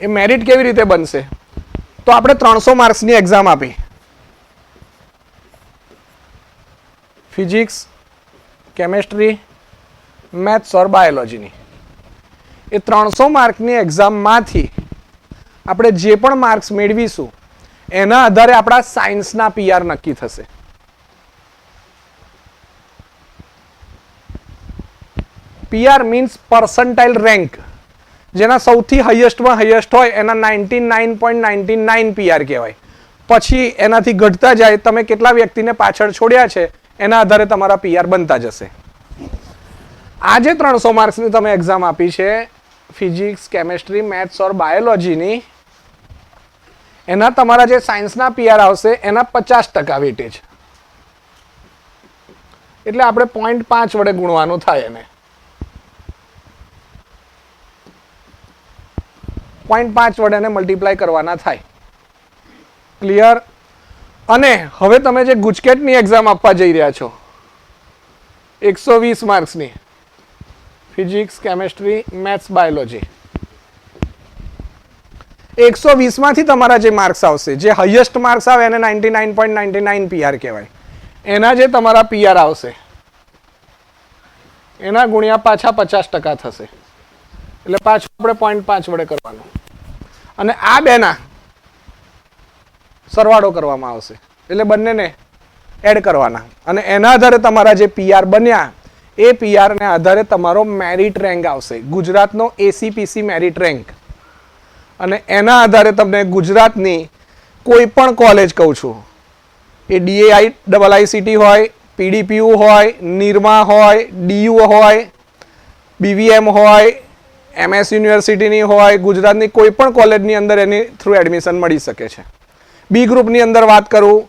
એ merit કેવી રીતે બનશે? તો આપણે ત્રણસો માર્ક્સની એક્ઝામ આપી. ફિઝિક્સ કેમેસ્ટ્રી મેથ્સ ઓર બાયોલોજીની એ ત્રણસો માર્કની એક્ઝામમાંથી આપણે જે પણ માર્ક્સ મેળવીશું, એના આધારે આપણા સાયન્સના પીઆર નક્કી થશે. પીઆર મીન્સ પર્સન્ટાઇલ રેન્ક જેના સૌથી હાઈએસ્ટમાં હાઈએસ્ટ હોય, એના ninety nine point ninety nine PR કહેવાય. પછી એનાથી ઘટતા જાય, તમે કેટલા વ્યક્તિને પાછળ છોડ્યા છે, એના આધારે તમારા પીઆર બનતા જશે. આજે ત્રણસો માર્ક્સની તમે એક્ઝામ આપી છે ફિઝિક્સ કેમેસ્ટ્રી મેથ્સ ઓર બાયોલોજીની એના તમારા જે સાયન્સના પીઆર આવશે, એના પચાસ ટકા વેટેજ એટલે આપણે પોઈન્ટ પાંચ વડે ગુણવાનું થાય એને. પોઈન્ટ પાંચ વડે એને મલ્ટીપ્લાય કરવાના થાય. ક્લિયર અને હવે તમે જે ગુજકેટની એક્ઝામ આપવા જઈ રહ્યા છો, એકસો વીસ માર્ક્સની ફિઝિક્સ કેમેસ્ટ્રી મેથ્સ બાયોલોજી એકસો વીસમાંથી તમારા જે માર્ક્સ આવશે, જે હાઈએસ્ટ માર્ક્સ આવે એને ninety nine point ninety nine PR કહેવાય. એના જે તમારા પીઆર આવશે, એના ગુણ્યા પાછા પચાસ ટકા થશે. એટલે પાછું આપણે પોઈન્ટ પાંચ વડે કરવાનું. અને આ બેના સરવાળો કરવામાં આવશે. એટલે બંનેને એડ કરવાના. અને એના આધારે તમારા જે પીઆર બન્યા, એ પીઆરને આધારે તમારો મેરિટ રેન્ક આવશે. ગુજરાતનો એસીપીસી મેરિટ રેન્ક અને એના આધારે તમને ગુજરાતની કોઈ પણ કોલેજ કહું છું. એ ડીએઆઈ ડબલ આઈસીટી હોય પીડીપીયુ હોય નિરમા હોય ડીયુ હોય બીવીએમ હોય એમએસ યુનિવર્સિટીની હોય, ગુજરાતની કોઈ પણ કોલેજની અંદર એની થ્રુ એડમિશન મળી શકે છે. બી ગ્રુપની અંદર વાત કરું,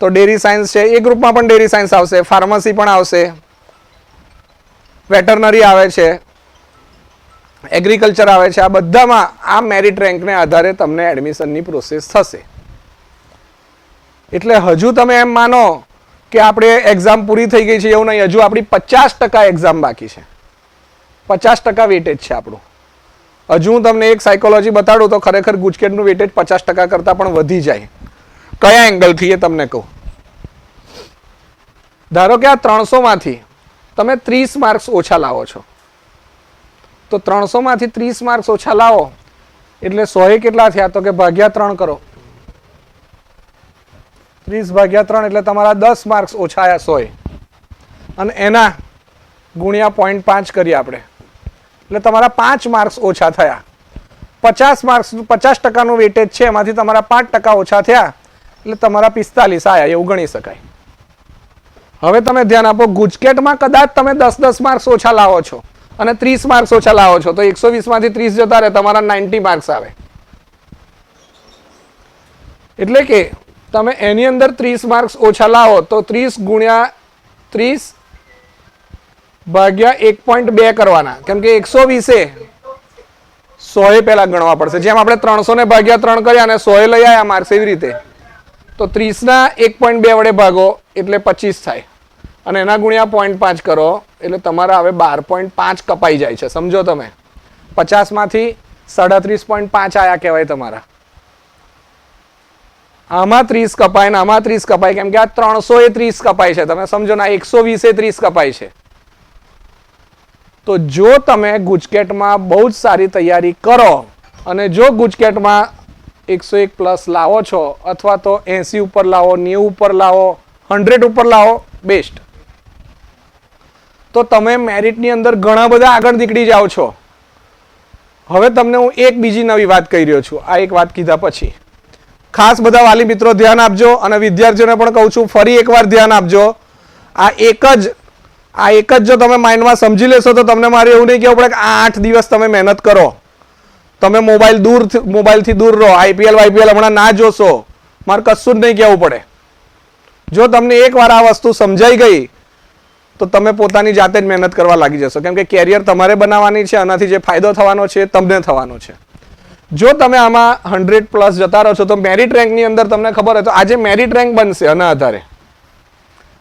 તો ડેરી સાયન્સ છે. એ ગ્રુપમાં પણ ડેરી સાયન્સ આવશે ફાર્મસી પણ આવશે વેટરનરી આવે છે એગ્રીકલ્ચર આવે છે. આ બધામાં આ મેરિટ રેન્કને આધારે તમને એડમિશનની પ્રોસેસ થશે. એટલે હજુ તમે એમ માનો કે આપણે એક્ઝામ પૂરી થઈ ગઈ છે, એવું નહીં. હજુ આપણી પચાસ ટકા એક્ઝામ બાકી છે. પચાસ ટકા વેટેજ છે આપણું. હજુ હું તમને એક સાયકોલોજી બતાડું તો ખરેખર ગુજકેટનું વેટેજ પચાસ ટકા કરતાં પણ વધી જાય. કયા એંગલથી એ તમને કહું? ધારો કે આ ત્રણસોમાંથી તમે ત્રીસ માર્ક્સ ઓછા લાવો છો. તો ત્રણસોમાંથી ત્રીસ માર્ક્સ ઓછા લાવો, એટલે સોએ કેટલા થયા? તો કે ભાગ્યા ત્રણ કરો. ત્રીસ ભાગ્યા ત્રણ એટલે તમારા દસ માર્ક્સ ઓછા આવ્યા સોએ. અને એના ગુણ્યા પોઈન્ટ પાંચ કરીએ આપણે. એટલે તમારા પાંચ માર્ક્સ ઓછા થયા. પચાસ માર્ક્સ, પચાસ ટકાનું વેટેજ છે, એમાંથી તમારા પાંચ ટકા ઓછા થયા. એટલે તમારા પિસ્તાલીસ આયા, એવું ગણી શકાય. હવે તમે ધ્યાન આપો, ગુજકેટમાં કદાચ તમે દસ દસ માર્ક્સ ઓછા લાવો છો અને ત્રીસ માર્ક્સ ઓછા લાવો છો, તો એકસો વીસમાંથી ત્રીસ જતા રહે, તમારા નાઇન્ટી માર્ક્સ આવે. એટલે કે તમે એની અંદર ત્રીસ માર્ક્સ ઓછા લાવો, તો ત્રીસ ગુણ્યા ત્રીસ ભાગ્યા એક પોઈન્ટ બે કરવાના. કેમ કે એકસો વીસે સોએ પહેલા ગણવા પડશે. જેમ આપણે ત્રણસો ને ભાગ્યા ત્રણ કર્યા અને સોએ લઈ આવ્યા માર્ક્સ એવી રીતે, તો ત્રીસના એક પોઈન્ટ બે વડે ભાગો એટલે પચીસ થાય. અને એના ગુણ્યા પોઈન્ટ પાંચ કરો એટલે તમારા હવે બાર પોઈન્ટ પાંચ કપાઈ જાય છે. સમજો તમે? પચાસમાંથી સાડત્રીસ પોઈન્ટ પાંચ આયા કહેવાય તમારા. આમાં ત્રીસ કપાય ને આમાં ત્રીસ કપાય. કેમ કે આ ત્રણસો એ ત્રીસ કપાય છે. તમે સમજો ને એકસો વીસે ત્રીસ કપાય છે. તો જો તમે ગુજકેટમાં બહુ જ સારી તૈયારી કરો અને જો ગુજકેટમાં એકસો એક પ્લસ લાવો છો અથવા તો એંસી ઉપર લાવો, નેવું ઉપર લાવો, હંડ્રેડ ઉપર લાવો, બેસ્ટ. તો તમે મેરિટની અંદર ઘણા બધા આગળ નીકળી જાઓ છો. હવે તમને હું એક બીજી નવી વાત કહી રહ્યો છું. આ એક વાત કીધા પછી. ખાસ બધા વાલી મિત્રો ધ્યાન આપજો અને વિદ્યાર્થીઓને પણ કહું છું, ફરી એકવાર ધ્યાન આપજો. આ એક જ આ એક જ જો તમે માઇન્ડમાં સમજી લેશો તો તમને મારે એવું નહીં કહેવું પડે કે આ આઠ દિવસ તમે મહેનત કરો. તમે મોબાઈલ દૂર મોબાઈલથી દૂર રહો. આઈપીએલ, વાઈપીએલ હમણાં ના જોશો. મારે કશું જ નહીં કહેવું પડે. જો તમને એકવાર આ વસ્તુ સમજાઈ ગઈ, તો તમે પોતાની જાતે જ મહેનત કરવા લાગી જશો. કેમ કે કેરિયર તમારે બનાવવાની છે, આનાથી જે ફાયદો થવાનો છે, એ તમને થવાનો છે. જો તમે આમાં હંડ્રેડ પ્લસ જતા રહો છો, તો મેરિટ રેન્કની અંદર તમને ખબર હોય તો આજે મેરિટ રેન્ક બનશે આના આધારે.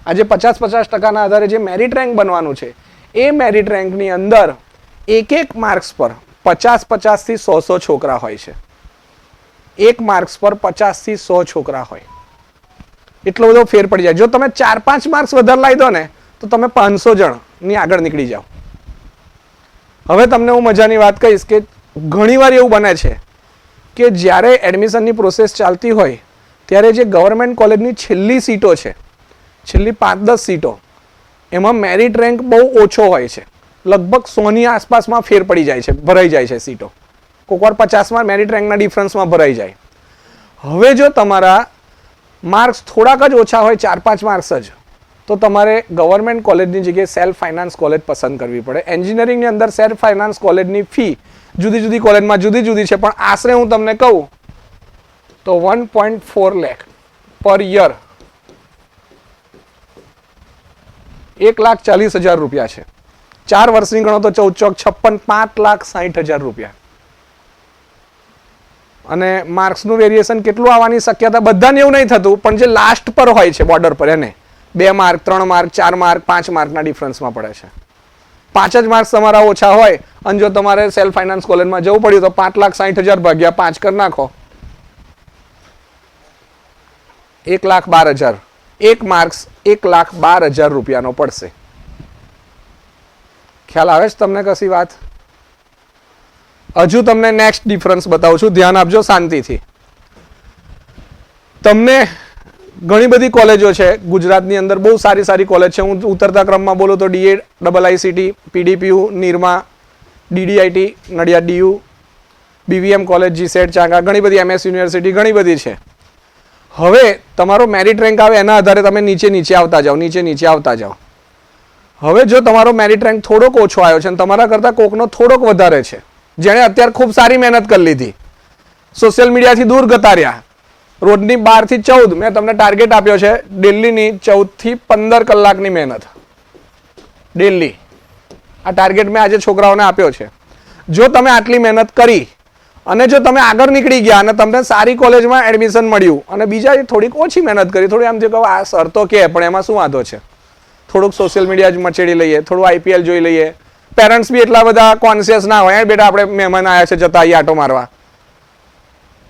આજે પચાસ પચાસ ટકાના આધારે જે મેરિટ રેન્ક બનવાનું છે, એ મેરિટ રેન્કની અંદર એક એક માર્ક્સ પર પચાસ પચાસથી સો સો છોકરા હોય છે. એક માર્ક્સ પર પચાસથી સો છોકરા હોય. એટલો બધો ફેર પડી જાય. જો તમે ચાર પાંચ માર્ક્સ વધારે લાવી દો ને, તો તમે પાંચસો જણની આગળ નીકળી જાઓ. હવે તમને હું મજાની વાત કહીશ કે ઘણીવાર એવું બને છે કે જ્યારે એડમિશનની પ્રોસેસ ચાલતી હોય, ત્યારે જે ગવર્મેન્ટ કોલેજની છેલ્લી સીટો છે છેલ્લી પાંચ, દસ સીટો. એમાં મેરિટ રેન્ક બહુ ઓછો હોય છે. લગભગ સોની આસપાસમાં ફેર પડી જાય છે, ભરાઈ જાય છે સીટો. કોકવાર પચાસમાં મેરિટ રેન્કના ડિફરન્સમાં ભરાઈ જાય. હવે જો તમારા માર્ક્સ થોડાક જ ઓછા હોય, ચાર, પાંચ માર્ક્સ જ, તો તમારે ગવર્મેન્ટ કોલેજની જગ્યાએ સેલ્ફ ફાઇનાન્સ કોલેજ પસંદ કરવી પડે. એન્જિનિયરિંગની અંદર સેલ્ફ ફાઇનાન્સ કોલેજની ફી જુદી જુદી કોલેજમાં જુદી જુદી છે, પણ આશરે હું તમને કહું તો વન પોઈન્ટ ફોર લેખ પર યર એક લાખ ચાલીસ હજાર રૂપિયા છે. ચાર વર્ષની ગણો તો ચૌદ ચોક છપ્પન, પાંચ લાખ સાહીઠ હજાર રૂપિયા. અને માર્ક્સનું વેરિએશન કેટલું આવવાની શક્યતા બધાને એવું નહીં થતું, પણ જે લાસ્ટ પર હોય છે બોર્ડર પર એને, બે માર્ક, ત્રણ માર્ક, ચાર માર્ક, પાંચ માર્કના ડિફરન્સમાં પડે છે. પાંચ જ માર્ક્સ તમારા ઓછા હોય, અને જો તમારે સેલ્ફ ફાઇનાન્સ કોલેજમાં જવું પડ્યું તો પાંચ લાખ સાહીઠ હજાર ભાગ્યા પાંચ કરી નાખો. એક લાખ બાર હજાર. એક માર્ક્સ એક લાખ બાર હજાર રૂપિયાનો પડશે. ખ્યાલ આવે છે તમને કશી વાત? હજુ તમને નેક્સ્ટ ડિફરન્સ બતાવું છું. ધ્યાન આપજો શાંતિથી. તમને ઘણી બધી કોલેજો છે. ગુજરાતની અંદર બહુ સારી સારી કોલેજ છે. હું ઉતરતા ક્રમમાં બોલું તો DA double ICT PDPU Nirma DDIT Nadiad DU BVM college GCET Changa, ઘણી બધી એમએસ યુનિવર્સિટી, ઘણી બધી છે. હવે તમારો મેરિટ રેન્ક આવે એના આધારે તમે નીચે નીચે આવતા જાઓ, નીચે નીચે આવતા જાઓ. હવે જો તમારો મેરિટ રેન્ક થોડોક ઓછો આવ્યો છે અને તમારા કરતાં કોકનો થોડોક વધારે છે, જેણે અત્યારે ખૂબ સારી મહેનત કરી લીધી. સોશિયલ મીડિયાથી દૂર ગતા રહ્યા. રોજની બારથી ચૌદ મેં તમને ટાર્ગેટ આપ્યો છે, દિલ્હીની ચૌદથી પંદર કલાકની મહેનત. દિલ્હી. આ ટાર્ગેટ મેં આજે છોકરાઓને આપ્યો છે. જો તમે આટલી મહેનત કરી અને જો તમે આગળ નીકળી ગયા અને તમને સારી કોલેજમાં એડમિશન મળ્યું અને બીજા થોડીક ઓછી મહેનત કરી, થોડી આમ જે કહો, આ સર તો કે, પણ એમાં શું વાંધો છે? થોડુંક સોશિયલ મીડિયા જ મચેડી લઈએ, થોડું આઈપીએલ જોઈ લઈએ. પેરેન્ટ્સ બી એટલા બધા કોન્શિયસ ના હોય બેટા, આપણે મહેમાન આવ્યા છે, જતા આવીએ આટો મારવા.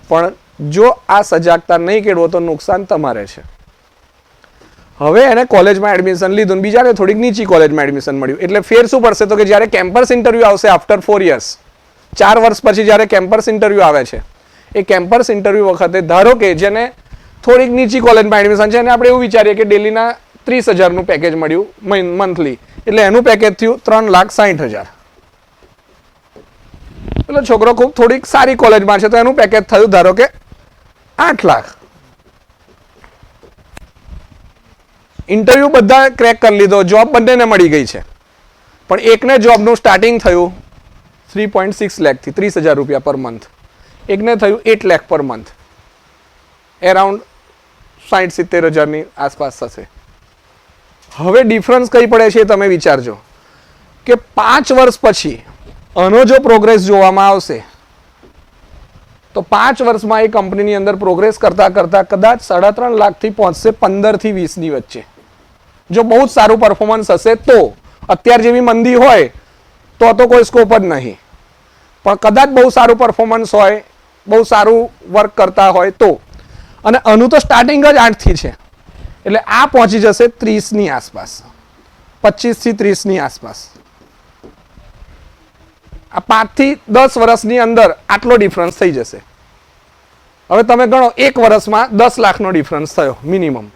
પણ જો આ સજાગતા નહીં કેળવો, તો નુકસાન તમારે છે. હવે એને કોલેજમાં એડમિશન લીધું બીજાને થોડીક નીચી કોલેજમાં એડમિશન મળ્યું. એટલે ફેર શું પડશે? તો કે જ્યારે કેમ્પસ ઇન્ટરવ્યૂ આવશે આફ્ટર ફોર યર્સ ચાર વર્ષ પછી જ્યારે કેમ્પસ ઇન્ટરવ્યૂ આવે છે, એ કેમ્પસ ઇન્ટરવ્યૂ વખતે ધારો કે જેને થોડીક નીચી કોલેજમાં એડમિશન છે, અને આપણે એવું વિચારીએ કે ડેલીના ત્રીસ હજારનું પેકેજ મળ્યું મંથલી એટલે એનું પેકેજ થયું ત્રણ લાખ સાહીઠ હજાર. એટલે છોકરો ખૂબ થોડીક સારી કોલેજમાં છે, તો એનું પેકેજ થયું ધારો કે આઠ લાખ. ઇન્ટરવ્યૂ બધા ક્રેક કરી લીધો જોબ બંનેને મળી ગઈ છે. પણ એકને જોબનું સ્ટાર્ટિંગ થયું થ્રી પોઈન્ટ સિક્સ લેખથી ત્રીસ હજાર રૂપિયા પર મંથ એકને થયું એટ લેખ પર મંથ એરાઉન્ડ સાઠ સિત્તેર હજારની આસપાસ થશે. હવે ડિફરન્સ કઈ પડે છે તમે વિચારજો. કે પાંચ વર્ષ પછી આનો જો પ્રોગ્રેસ જોવામાં આવશે, તો પાંચ વર્ષમાં એ કંપનીની અંદર પ્રોગ્રેસ કરતા કરતા કદાચ સાડા ત્રણ લાખથી પહોંચશે પંદરથી વીસની વચ્ચે. જો બહુ જ સારું પરફોર્મન્સ હશે તો, અત્યાર જેવી મંદી હોય, તો તો કોઈ સ્કોપ જ નહીં. પણ કદાચ બહુ સારું પરફોર્મન્સ હોય, બહુ સારું વર્ક કરતા હોય તો. અને આનું તો સ્ટાર્ટિંગ જ આઠથી છે. એટલે આ પહોંચી જશે ત્રીસની આસપાસ. પચીસથી ત્રીસની આસપાસ. આ પાંચથી દસ વર્ષની અંદર આટલો ડિફરન્સ થઈ જશે. હવે તમે ગણો, એક વર્ષમાં દસ લાખનો ડિફરન્સ થયો મિનિમમ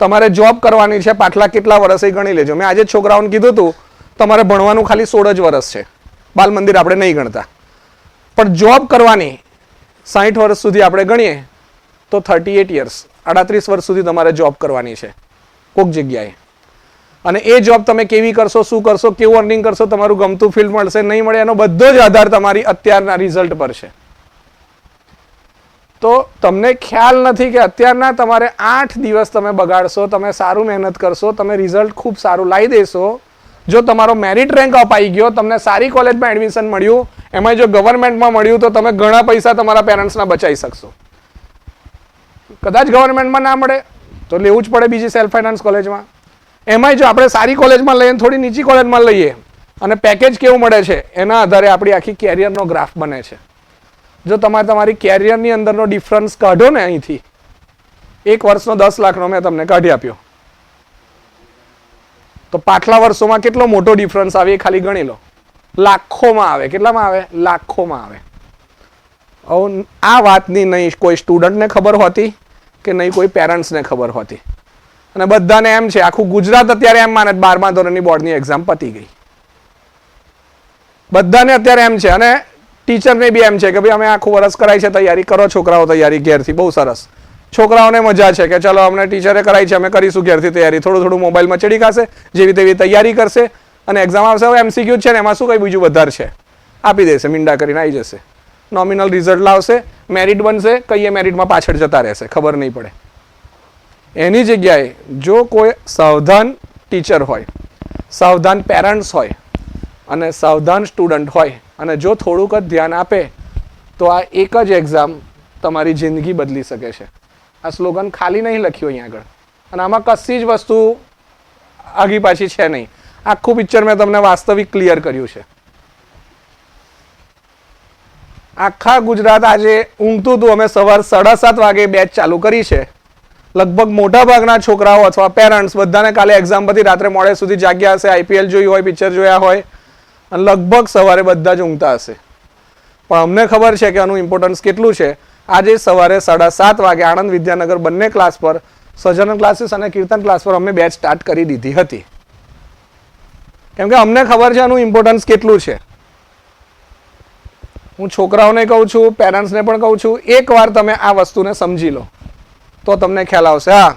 તમારે જોબ કરવાની છે, પાછલા કેટલા વર્ષ ગણી લેજો. મેં આજે છોકરાઓને કીધું હતું, તમારે ભણવાનું ખાલી સોળ જ વર્ષ છે. બાલ મંદિર આપણે નહીં ગણતા. પણ જોબ કરવાની સાહીઠ વર્ષ સુધી આપણે ગણીએ તો થર્ટી એટ યર્સ અડત્રીસ વર્ષ સુધી તમારે જોબ કરવાની છે કોઈક જગ્યાએ. અને એ જોબ તમે કેવી કરશો, શું કરશો, કેવું અર્નિંગ કરશો, તમારું ગમતું ફિલ્ડ મળશે, નહીં મળે, એનો બધો જ આધાર તમારી અત્યારના રિઝલ્ટ પર છે. તો તમને ખ્યાલ નથી કે અત્યારના તમારે આઠ દિવસ તમે બગાડશો, તમે સારું મહેનત કરશો, તમે રિઝલ્ટ ખૂબ સારું લાવી દેશો જો તમારો મેરિટ રેન્ક અપાઈ ગયો, તમને સારી કોલેજમાં એડમિશન મળ્યું એમાં જો ગવર્મેન્ટમાં મળ્યું, તો તમે ઘણા પૈસા તમારા પેરેન્ટ્સના બચાવી શકશો. કદાચ ગવર્મેન્ટમાં ના મળે, તો લેવું જ પડે બીજી સેલ્ફ ફાઇનાન્સ કોલેજમાં એમાંય જો આપણે સારી કોલેજમાં લઈએ થોડી નીચી કોલેજમાં લઈએ, અને પેકેજ કેવું મળે છે, એના આધારે આપણી આખી કેરિયરનો ગ્રાફ બને છે. જો તમારે તમારી કેરિયરની અંદરનો ડિફરન્સ કાઢો ને અહીંથી, એક વર્ષનો દસ લાખનો મેં તમને કાઢી આપ્યો. તો પાછલા વર્ષોમાં કેટલો મોટો ડિફરન્સ આવે એ ખાલી ગણી લો. લાખોમાં આવે. કેટલામાં આવે? લાખોમાં આવે. આ વાતની નહીં કોઈ સ્ટુડન્ટને ખબર હોતી કે નહીં કોઈ પેરેન્ટ્સને ખબર હોતી? અને બધાને એમ છે, આખું ગુજરાત અત્યારે એમ માને બારમા ધોરણની બોર્ડની એક્ઝામ પતી ગઈ. બધાને અત્યારે એમ છે, અને ટીચરને બી એમ છે કે ભાઈ અમે આખું વર્ષ કરાય છે, તૈયારી કરો, છોકરાઓ તૈયારી ઘેરથી, બહુ સરસ. છોકરાઓને મજા છે કે ચલો અમને ટીચરે કરાવી છે, અમે કરીશું ઘેરથી તૈયારી. થોડું થોડું મોબાઈલમાં ચડી ખાશે, જેવી તેવી તૈયારી કરશે અને એક્ઝામ આવશે. હવે એમસીક્યુ છે ને, એમાં શું કંઈ બીજું વધારે છે? આપી દેશે, મીંડા કરીને આવી જશે. નોમિનલ રિઝલ્ટ લાવશે મેરિટ બનશે કઈએ મેરિટમાં પાછળ જતા રહેશે, ખબર નહીં પડે. એની જગ્યાએ જો કોઈ સાવધાન ટીચર હોય, સાવધાન પેરેન્ટ્સ હોય અને સાવધાન સ્ટુડન્ટ હોય અને જો થોડુંક જ ધ્યાન આપે, તો આ એક જ એક્ઝામ તમારી જિંદગી બદલી શકે છે. આ સ્લોગન ખાલી નહીં લખ્યું અહીંયા આગળ. અને આમાં કશી જ વસ્તુ આગી પાછી છે નહીં. આખું પિક્ચર મેં તમને વાસ્તવિક ક્લિયર કર્યું છે. આખા ગુજરાત આજે ઊંઘતું હતું. અમે સવાર સાડા સાત વાગે બેચ ચાલુ કરી છે. લગભગ મોટા ભાગના છોકરાઓ અથવા પેરેન્ટ્સ બધાને કાલે એક્ઝામ પછી રાત્રે મોડે સુધી જાગ્યા હશે. આઈપીએલ જોઈ હોય પિક્ચર જોયા હોય. અને લગભગ સવારે બધા જ ઊંઘતા હશે. પણ અમને ખબર છે કે આનું ઇમ્પોર્ટન્સ કેટલું છે. આજે સવારે સાડા સાત વાગે આણંદ વિદ્યાનગર બંને ક્લાસ પર સજન ક્લાસીસ અને કીર્તન ક્લાસ પર અમે બેચ સ્ટાર્ટ કરી દીધી હતી. કેમ કે અમને ખબર છે આનું ઇમ્પોર્ટન્સ કેટલું છે. હું છોકરાઓને કહું છું પેરેન્ટ્સને પણ કહું છું એકવાર તમે આ વસ્તુને સમજી લો. તો તમને ખ્યાલ આવશે, હા.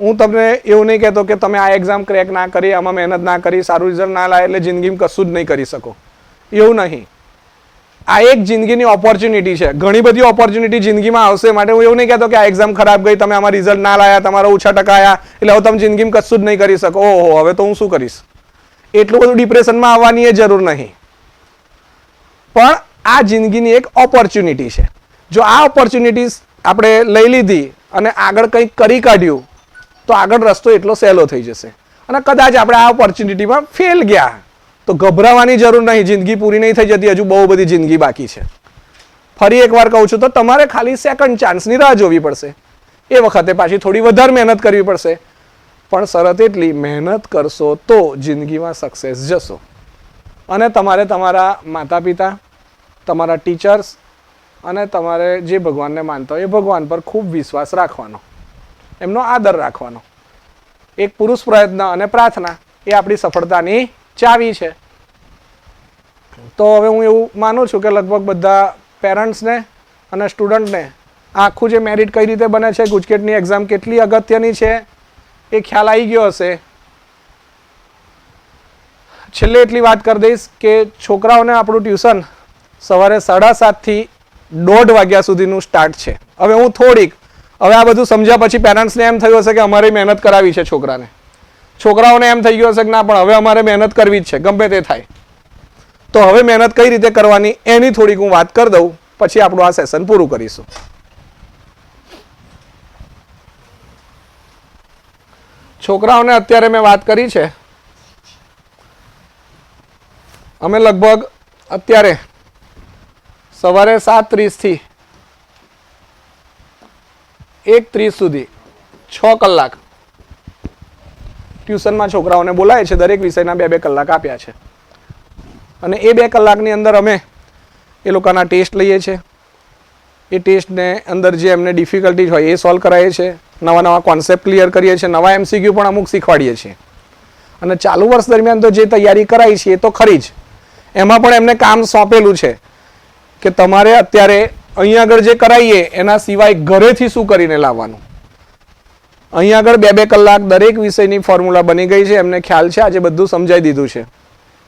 હું તમને એવું નહીં કહેતો કે તમે આ એક્ઝામ ક્રેક ના કરી, આમાં મહેનત ના કરી, સારું રિઝલ્ટ ના લાવે એટલે જિંદગીમાં કશું જ નહીં કરી શકો. એવું નહીં. આ એક જિંદગીની ઓપોર્ચ્યુનિટી છે. ઘણી બધી ઓપોર્ચ્યુનિટી જિંદગીમાં આવશે. માટે હું એવું નહીં કહેતો કે આ એક્ઝામ ખરાબ ગઈ, તમે આમાં રિઝલ્ટ ના લાયા, તમારા ઓછા ટકા આવ્યા એટલે હવે તમે જિંદગીમાં કશું જ નહીં કરી શકો. ઓહો, હવે તો હું શું કરીશ? એટલું બધું ડિપ્રેશનમાં આવવાની એ જરૂર નહીં. પણ આ જિંદગીની એક ઓપોર્ચ્યુનિટી છે. જો આ ઓપોર્ચ્યુનિટીઝ આપણે લઈ લીધી અને આગળ કંઈક કરી કાઢ્યું, તો આગળ રસ્તો એટલો સહેલો થઈ જશે. અને કદાચ આપણે આ ઓપોર્ચ્યુનિટીમાં ફેલ ગયા. તો ગભરાવાની જરૂર નહીં, જિંદગી પૂરી નહીં થઈ જતી, હજુ બહુ બધી જિંદગી બાકી છે. ફરી એકવાર કહું છું તો તમારે ખાલી સેકન્ડ ચાન્સની રાહ જોવી પડશે. એ વખતે પાછી થોડી વધારે મહેનત કરવી પડશે. પણ શરત એટલી, મહેનત કરશો તો જિંદગીમાં સક્સેસ જશો. અને તમારે તમારા માતા પિતા તમારા ટીચર્સ અને તમારે જે ભગવાનને માનતા હોય, એ ભગવાન પર ખૂબ વિશ્વાસ રાખવાનો. એમનો આદર રાખવાનો. એક પુરુષ પ્રયત્ન અને પ્રાર્થના, એ આપણી સફળતાની ચાવી છે. તો હવે હું એવું માનું છું કે લગભગ બધા પેરેન્ટ્સને અને સ્ટુડન્ટને આખું જે મેરિટ કઈ રીતે બને છે, ગુજકેટની એક્ઝામ કેટલી અગત્યની છે, એ ખ્યાલ આવી ગયો હશે. છેલ્લે એટલી વાત કરી દઈશ કે છોકરાઓને આપણું ટ્યુશન સવારે સાડા સાતથી દોઢ વાગ્યા સુધીનું સ્ટાર્ટ છે. હવે હું થોડીક, હવે આ બધું સમજ્યા પછી પેરેન્ટ્સને એમ થયું હશે કે અમારી મહેનત કરાવી છે છોકરાને. છોકરાઓને એમ થઈ ગયું હશે કે ના, પણ હવે અમારે મહેનત કરવી જ છે. ગમે તે થાય. તો હવે મહેનત કઈ રીતે કરવાની એની થોડીક હું વાત કરી દઉં, પછી આપણું આ સેશન પૂરું કરીશું. છોકરાઓને અત્યારે મેં વાત કરી છે. અમે લગભગ અત્યારે સવારે સાત ત્રીસથી એક ત્રીસ સુધી છ કલાક ટ્યુશનમાં છોકરાઓને બોલાય છે, દરેક વિષયના બે બે કલાક આપ્યા છે. અને એ બે કલાકની અંદર અમે એ લોકોના ટેસ્ટ લઈએ છીએ એ ટેસ્ટને અંદર જે એમને ડિફિકલ્ટી હોય એ સોલ્વ કરાવીએ છીએ નવા નવા કોન્સેપ્ટ ક્લિયર કરીએ છીએ નવા એમસીક્યુ પણ અમુક શીખવાડીએ છીએ. અને ચાલુ વર્ષ દરમિયાન તો જે તૈયારી કરાઈ છે એ તો ખરી જ. એમાં પણ એમને કામ સોંપેલું છે કે તમારે અત્યારે અહીંયા આગળ જે કરાવીએ એના સિવાય ઘરેથી શું કરીને લાવવાનું? અહીંયા આગળ બે બે કલાક દરેક વિષયની ફોર્મ્યુલા બની ગઈ છે. એમને ખ્યાલ છે. આજે બધું સમજાઈ દીધું છે.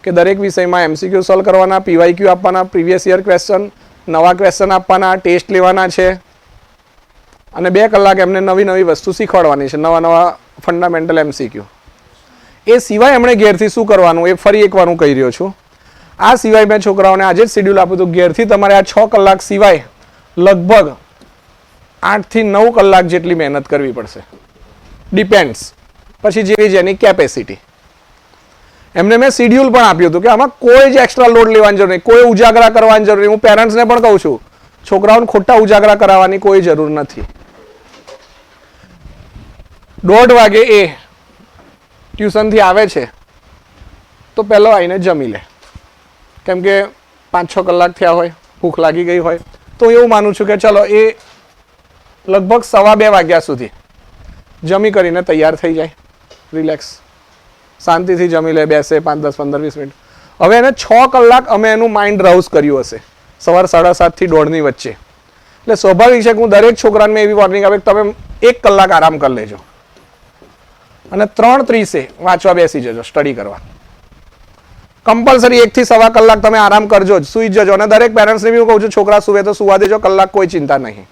કે દરેક વિષયમાં એમસીક્યુ સોલ્વ કરવાના પીવાયક્યુ આપવાના પ્રીવિયસ યર ક્વેશ્ચન નવા ક્વેશ્ચન આપવાના ટેસ્ટ લેવાના છે. અને બે કલાક એમને નવી નવી વસ્તુ શીખવાડવાની છે. નવા નવા ફંડામેન્ટલ એમસીક્યુ એ સિવાય એમણે ઘેરથી શું કરવાનું? એ ફરી એકવાર હું કહી રહ્યો છું. આ સિવાય મેં છોકરાઓને આજે જ શેડ્યુલ આપ્યું હતું. ઘેરથી તમારે આ છ કલાક સિવાય લગભગ આઠથી નવ કલાક જેટલી મહેનત કરવી પડશે. ડિપેન્ડ્સ પછી જેવી જેની કેપેસિટી એમને મેં શિડ્યુલ પણ આપ્યું હતું કે આમાં કોઈ જ એક્સ્ટ્રા લોડ લેવાની જરૂર નહીં. કોઈ ઉજાગરા કરવાની જરૂર નહીં. હું પેરેન્ટ્સને પણ કહું છું, છોકરાઓને ખોટા ઉજાગરા કરાવવાની કોઈ જરૂર નથી. દોઢ વાગે એ ટ્યુશનથી આવે છે, તો પહેલો આવીને જમી લે. કેમ કે પાંચ છ કલાક થયા હોય, ભૂખ લાગી ગઈ હોય, તો એવું માનું છું કે ચલો એ લગભગ સવા બે વાગ્યા સુધી જમી કરીને તૈયાર થઈ જાય. રિલેક્સ શાંતિથી જમી લે, બેસે પાંચ, દસ, પંદર, વીસ મિનિટ. હવે એને છ કલાક અમે એનું માઇન્ડ રાઉઝ કર્યું હશે. સવાર સાડા સાતથી દોઢની વચ્ચે. એટલે સ્વાભાવિક છે કે હું દરેક છોકરાને એવી વોર્નિંગ આપે તમે એક કલાક આરામ કરી લેજો. અને ત્રણ ત્રીસે વાંચવા બેસી જજો સ્ટડી કરવા. કમ્પલસરી એકથી સવા કલાક તમે આરામ કરજો જ, સુઈ જજો. અને દરેક પેરેન્ટ્સને બી હું કહું છું, છોકરા સુવે તો સુવા દેજો, કલાક કોઈ ચિંતા નહીં.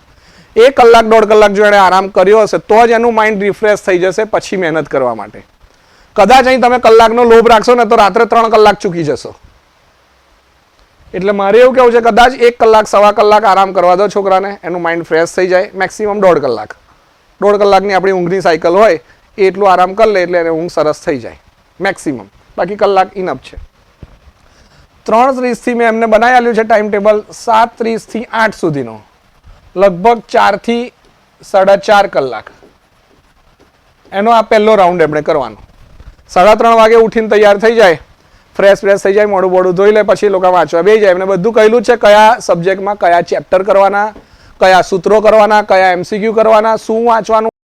એક કલાક, દોઢ કલાક જો એણે આરામ કર્યો હશે, તો જ એનું માઇન્ડ રિફ્રેશ થઈ જશે પછી મહેનત કરવા માટે. કદાચ અહીં તમે કલાકનો લોભ રાખશો ને તો રાત્રે ત્રણ કલાક ચૂકી જશો. એટલે મારે એવું કેવું છે, કદાચ એક કલાક, સવા કલાક આરામ કરવા દો છોકરાને, એનું માઇન્ડ ફ્રેશ થઈ જાય મેક્સિમમ દોઢ કલાક. દોઢ કલાકની આપણી ઊંઘની સાયકલ હોય એટલું આરામ કરી લે એટલે એને ઊંઘ સરસ થઈ જાય. મેક્સિમમ બાકી કલાક ઇનફ છે. ત્રણ ત્રીસથી મેં એમને બનાવી આપ્યું છે ટાઈમ ટેબલ સાત ત્રીસથી આઠ સુધીનો. લગભગ ચારથી સાડા ચાર કલાક. એનો આ પહેલો રાઉન્ડ એમણે કરવાનો. સાડા ત્રણ વાગે ઉઠીને તૈયાર થઈ જાય ફ્રેશ ફ્રેશ થઈ જાય, મોડું બોડું ધોઈ લે, પછી લોકો વાંચવા બે જાય. એમને બધું કહેલું છે કયા સબ્જેક્ટમાં કયા ચેપ્ટર કરવાના, કયા સૂત્રો કરવાના, કયા એમસીક્યુ કરવાના, શું વાંચવાનું